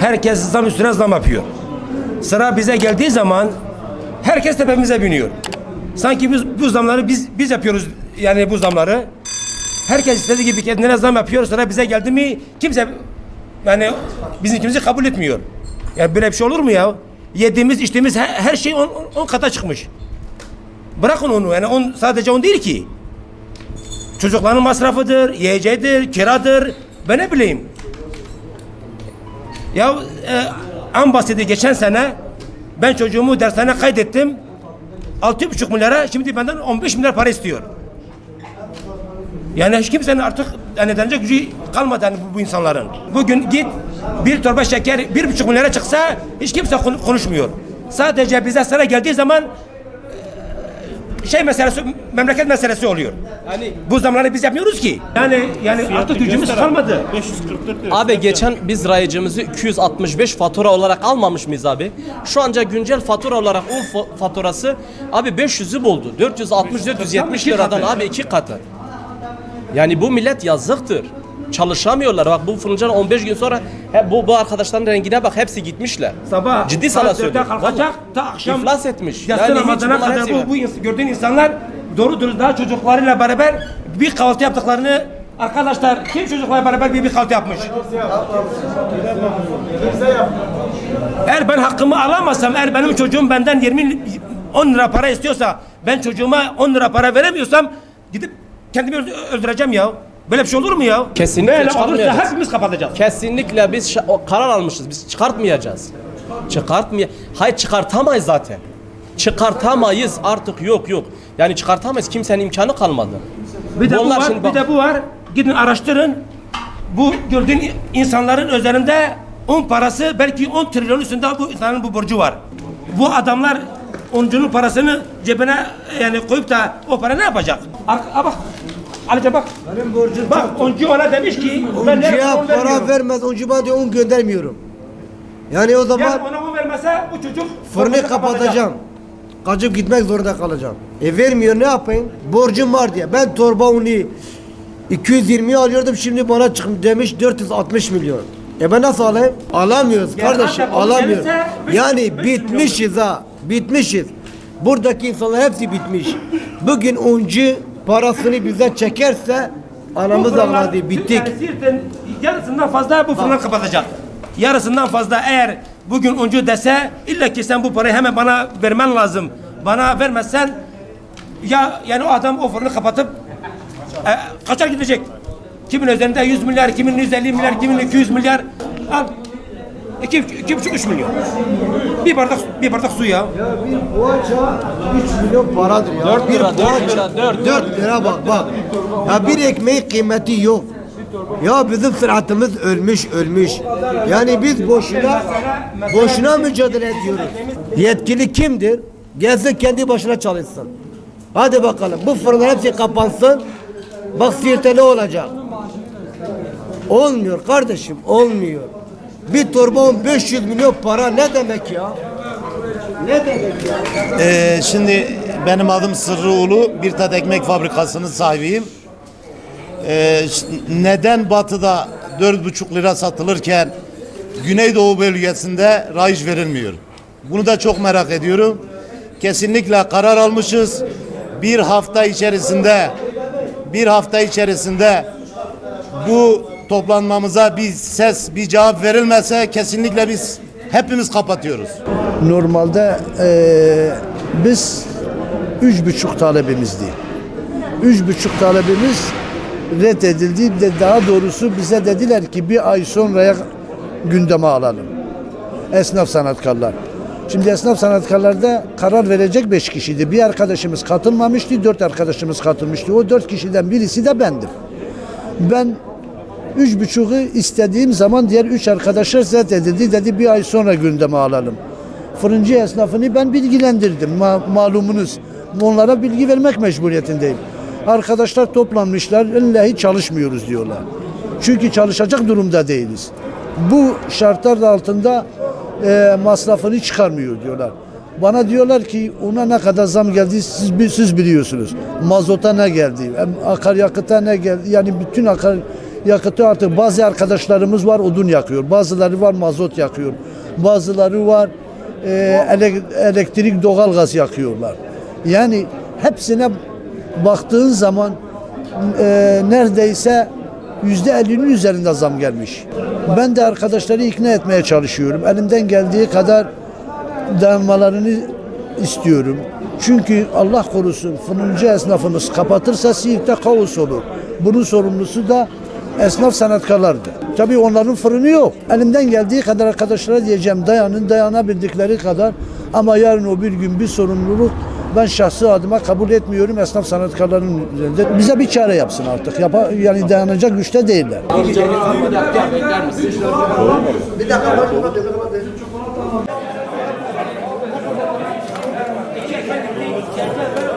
Herkes zam üstüne zam yapıyor. Sıra bize geldiği zaman herkes tepemize biniyor. Sanki biz bu zamları biz biz yapıyoruz yani bu zamları. Herkes istediği gibi kendine zam yapıyor. Sıra bize geldi mi kimse yani bizimkimizi kabul etmiyor. Ya böyle bir şey olur mu ya? Yediğimiz, içtiğimiz her, her şey on, on- on kata çıkmış. Bırakın onu yani on, sadece on değil ki. Çocukların masrafıdır, yiyeceğidir, kiradır. Ben ne bileyim. Ya e, en basiti geçen sene ben çocuğumu dershaneye kaydettim. Altı buçuk milyara şimdi benden 15 milyar para istiyor. Yani hiç kimsenin artık yani denecek gücü kalmadı yani bu, bu insanların. Bugün git bir torba şeker bir buçuk milyara çıksa hiç kimse kon- konuşmuyor. Sadece bize sıra geldiği zaman şey meselesi, memleket meselesi oluyor. Yani Bu zamları biz yapmıyoruz ki. Yani yani artık gücümüz kalmadı. 544 diyor. Abi geçen biz rayicimizi 265 fatura olarak almamış mıyız abi? Şu anca güncel fatura olarak fa- faturası abi 500'ü buldu. 460-470 liradan abi iki katı. Yani bu millet yazıktır. Çalışamıyorlar. Bak bu fırıncılar 15 gün sonra he, bu, bu arkadaşların rengine bak hepsi gitmişler. Sabah Ciddi saat sana dörtte söylüyorum. kalkacak ta akşam İflas etmiş. Yatsı Yani hiç namazına bunlar kadar hepsi bu, bu ins- gördüğün insanlar doğru dürüst daha çocuklarıyla beraber bir kahvaltı yaptıklarını arkadaşlar kim çocuklarla beraber bir, bir kahvaltı yapmış? Eğer ben hakkımı alamazsam, eğer benim çocuğum benden 20 10 lira para istiyorsa, ben çocuğuma 10 lira para veremiyorsam gidip kendimi öld- öldüreceğim ya. Böyle bir şey olur mu ya? Kesinlikle Böyle olursa çıkarmayacağız. hepimiz kapatacağız. Kesinlikle biz şa- o karar almışız. Biz çıkartmayacağız. Çıkartmay Hayır çıkartamayız zaten. Çıkartamayız artık yok yok. Yani çıkartamayız. Kimsenin imkanı kalmadı. Bir de bu Bunlar var, şimdi bir bak- de bu var. Gidin araştırın. Bu gördüğün insanların üzerinde 10 parası belki 10 trilyon üstünde bu insanın bu borcu var. Bu adamlar oncunun parasını cebine yani koyup da o para ne yapacak? Ar Aa, bak. Alice bak. Benim borcum Bak oncu ona demiş ki ben nereye Oncuya on para vermiyorum. vermez, oncu bana diyor on göndermiyorum. Yani o zaman Yani ona o vermese bu çocuk fırını kapatacağım. Kaçıp gitmek zorunda kalacağım. E vermiyor ne yapayım? Borcum var diye. Ben torba unu 220 alıyordum şimdi bana çıkmış demiş 460 milyon. E ben nasıl alayım? Alamıyoruz Yani kardeşim Antep onu alamıyoruz. gelirse beş- Yani beş bitmişiz ha. Bitmişiz. Buradaki insanlar hepsi bitmiş. Bugün oncu parasını bizden çekerse anamız ağladı bittik. Yarısından fazla bu fırını kapatacak. Yarısından fazla eğer bugün oncu dese illa ki sen bu parayı hemen bana vermen lazım. Bana vermezsen ya yani o adam o fırını kapatıp e, kaçar gidecek. Kimin üzerinde 100 milyar, kimin 150 milyar, kimin 200 milyar. Al. İki, iki buçuk, üç milyon. Bir bardak, bir bardak su ya. Ya bir poğaça 3 milyon paradır ya. Dört bir lira, dört poğaça- lira, dört. dört lira bak bak. Ya bir ekmeğin kıymeti yok. Ya bizim sıhhatimiz ölmüş ölmüş. Yani biz boşuna boşuna mücadele ediyoruz. Yetkili kimdir? Gelsin kendi başına çalışsın. Hadi bakalım bu fırınlar hepsi kapansın. Bak Siirt'te ne olacak? Olmuyor kardeşim olmuyor. Bir torba 500 milyon para ne demek ya? Ne demek ya? Ee, şimdi benim adım Sırrı Ulu. Bir tat ekmek fabrikasının sahibiyim. Ee, neden batıda 4,5 lira satılırken Güneydoğu bölgesinde rayiç verilmiyor? Bunu da çok merak ediyorum. Kesinlikle karar almışız. Bir hafta içerisinde bir hafta içerisinde bu toplanmamıza bir ses, bir cevap verilmese kesinlikle biz hepimiz kapatıyoruz. Normalde eee, biz üç buçuk talebimizdi. Üç buçuk talebimiz reddedildi. De daha doğrusu bize dediler ki bir ay sonraya gündeme alalım. Esnaf sanatkarlar. Şimdi esnaf sanatkarlarda karar verecek beş kişiydi. Bir arkadaşımız katılmamıştı, dört arkadaşımız katılmıştı. O dört kişiden birisi de bendim. Ben üç buçuğu istediğim zaman diğer üç arkadaşlar reddedildi. Dedi bir ay sonra gündeme alalım. Fırıncı esnafını ben bilgilendirdim. Ma- malumunuz. Onlara bilgi vermek mecburiyetindeyim. Arkadaşlar toplanmışlar. İllahi çalışmıyoruz diyorlar. Çünkü çalışacak durumda değiliz. Bu şartlar altında e, masrafını çıkarmıyor diyorlar. Bana diyorlar ki ona ne kadar zam geldi siz, siz biliyorsunuz. Mazota ne geldi, akaryakıta ne geldi. Yani bütün akar yakıtı artık bazı arkadaşlarımız var odun yakıyor. Bazıları var mazot yakıyor. Bazıları var e, ele- elektrik doğalgaz yakıyorlar. Yani hepsine baktığın zaman e, neredeyse yüzde ellinin üzerinde zam gelmiş. Ben de arkadaşları ikna etmeye çalışıyorum. Elimden geldiği kadar dayanmalarını istiyorum. Çünkü Allah korusun fırıncı esnafımız kapatırsa Siirt'te kaos olur. Bunun sorumlusu da esnaf sanatkarlardır. Tabii onların fırını yok. Elimden geldiği kadar arkadaşlara diyeceğim dayanın dayanabildikleri kadar ama yarın o bir gün bir sorumluluk ben şahsi adıma kabul etmiyorum esnaf sanatkarların üzerinde. Bize bir çare yapsın artık. Yapa, yani dayanacak güçte değiller. Bir dakika.